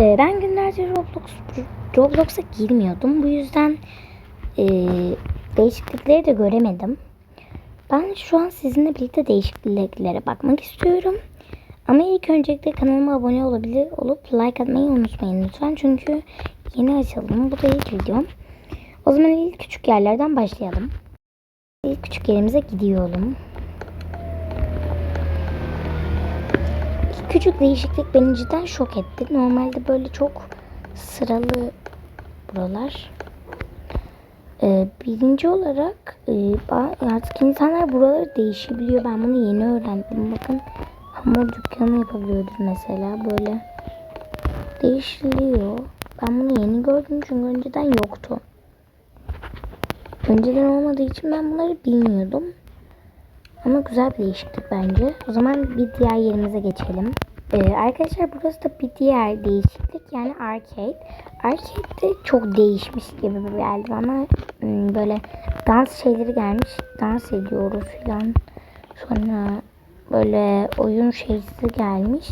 Ee, ben günlerce Roblox Roblox'a girmiyordum. Bu yüzden e, değişiklikleri de göremedim. Ben şu an sizinle birlikte değişikliklere bakmak istiyorum. Ama ilk öncelikle kanalıma abone olabilir olup like atmayı unutmayın lütfen. Çünkü yeni açıldım. Bu da ilk videom. O zaman ilk küçük yerlerden başlayalım. İlk küçük yerimize gidiyorum. Küçük değişiklik beni cidden şok etti. Normalde böyle çok sıralı buralar. Ee, birinci olarak e, artık insanlar buraları değişebiliyor. Ben bunu yeni öğrendim. Bakın hamur dükkanı yapabiliyoruz mesela. Böyle değişiliyor. Ben bunu yeni gördüm çünkü önceden yoktu. Önceden olmadığı için ben bunları bilmiyordum. Ama güzel bir değişiklik bence. O zaman bir diğer yerimize geçelim. Ee, arkadaşlar burası da bir diğer değişiklik yani arcade. Arcade de çok değişmiş gibi geldi ama hmm, böyle dans şeyleri gelmiş. Dans ediyoruz filan. Sonra böyle oyun şeysi gelmiş.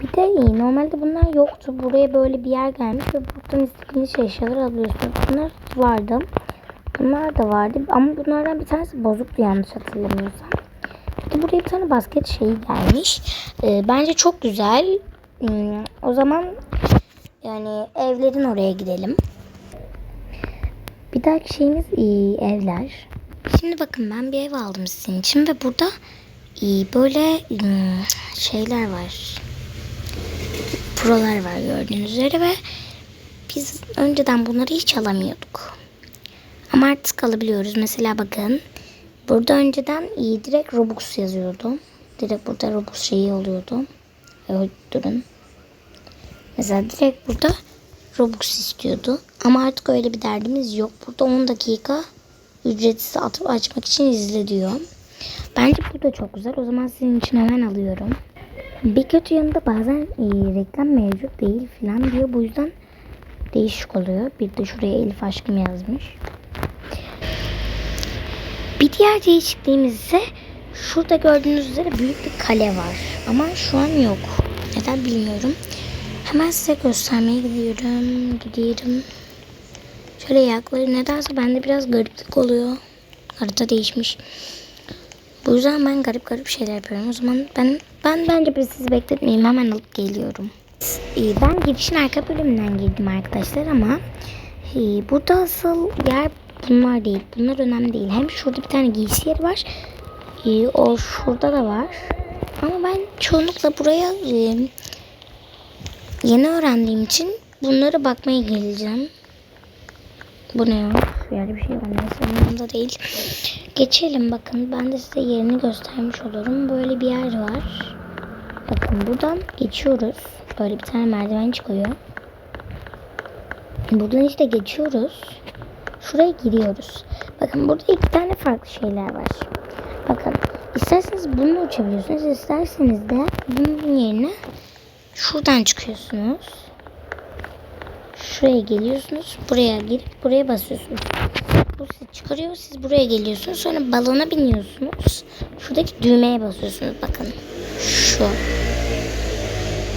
Bir de iyi. Normalde bunlar yoktu. Buraya böyle bir yer gelmiş ve buradan istediğiniz eşyalar alıyorsunuz. Bunlar vardı. Bunlar da vardı ama bunlardan bir tanesi bozuktu yanlış hatırlamıyorsam. Buraya bir tane basket şeyi gelmiş. Ee, bence çok güzel. Hmm, o zaman yani evlerin oraya gidelim. Bir dahaki şeyimiz iyi, evler. Şimdi bakın ben bir ev aldım sizin için ve burada iyi böyle hmm, şeyler var. Prolar var gördüğünüz üzere ve biz önceden bunları hiç alamıyorduk. Ama artık alabiliyoruz. Mesela bakın. Burada önceden iyi direkt Robux yazıyordu. Direkt burada Robux şeyi oluyordu. Evet durun. Mesela direkt burada Robux istiyordu. Ama artık öyle bir derdimiz yok. Burada 10 dakika ücretsiz atıp açmak için izle diyor. Bence bu da çok güzel. O zaman sizin için hemen alıyorum. Bir kötü yanında bazen e, reklam mevcut değil falan diyor. Bu yüzden değişik oluyor. Bir de şuraya Elif aşkım yazmış. Bir diğer değişikliğimiz ise şurada gördüğünüz üzere büyük bir kale var. Ama şu an yok. Neden bilmiyorum. Hemen size göstermeye gidiyorum. Gidiyorum. Şöyle ayakları nedense bende biraz gariplik oluyor. Harita değişmiş. Bu yüzden ben garip garip şeyler yapıyorum. O zaman ben ben bence bir sizi bekletmeyeyim. Hemen alıp geliyorum. Ee, Ben girişin arka bölümünden girdim arkadaşlar ama e, burada asıl yer bunlar değil. Bunlar önemli değil. Hem şurada bir tane giysi yeri var. E, o şurada da var. Ama ben çoğunlukla buraya e, yeni öğrendiğim için bunlara bakmaya geleceğim. Bu ne ya? Yani bir şey var. Neyse yanında değil. Geçelim bakın. Ben de size yerini göstermiş olurum. Böyle bir yer var. Bakın buradan geçiyoruz. Böyle bir tane merdiven çıkıyor. Buradan işte geçiyoruz. Şuraya giriyoruz. Bakın burada iki tane farklı şeyler var. Bakın isterseniz bununla uçabiliyorsunuz. isterseniz de bunun yerine şuradan çıkıyorsunuz. Şuraya geliyorsunuz. Buraya girip buraya basıyorsunuz. Bu sizi çıkarıyor. Siz buraya geliyorsunuz. Sonra balona biniyorsunuz. Şuradaki düğmeye basıyorsunuz. Bakın. Şu.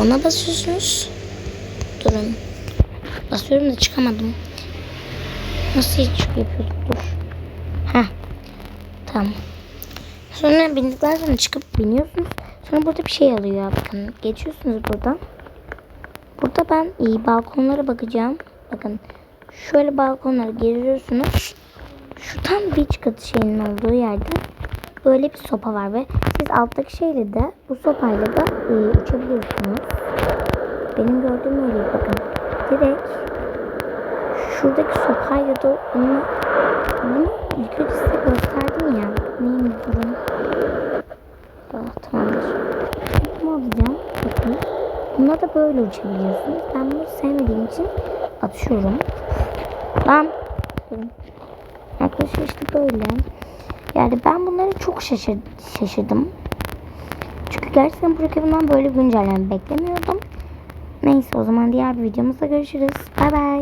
Ona basıyorsunuz. Durun. Basıyorum da çıkamadım. Nasıl hiç yapıyorduk? Dur. Heh. Tamam. Sonra bindikten sonra çıkıp biniyorsunuz. Sonra burada bir şey alıyor. Bakın geçiyorsunuz buradan. Burada ben iyi balkonlara bakacağım. Bakın şöyle balkonlara giriyorsunuz. Şu tam beach katı şeyinin olduğu yerde böyle bir sopa var ve siz alttaki şeyle de bu sopayla da e, uçabiliyorsunuz. Benim gördüğüm öyle bakın. Direkt şuradaki sopayla da bunu, bunu ilk önce size gösterdim ya. Neyim durum? Ah, tamamdır. Bunu alacağım. Bakın. Buna da böyle uçabiliyorsunuz. Ben bunu sevmediğim için atıyorum. Durun. Arkadaşlar işte böyle. Yani ben bunları çok şaşır, şaşırdım. Çünkü gerçekten Brookhaven'dan böyle bir beklemiyordum. Neyse o zaman diğer bir videomuzda görüşürüz. Bay bay.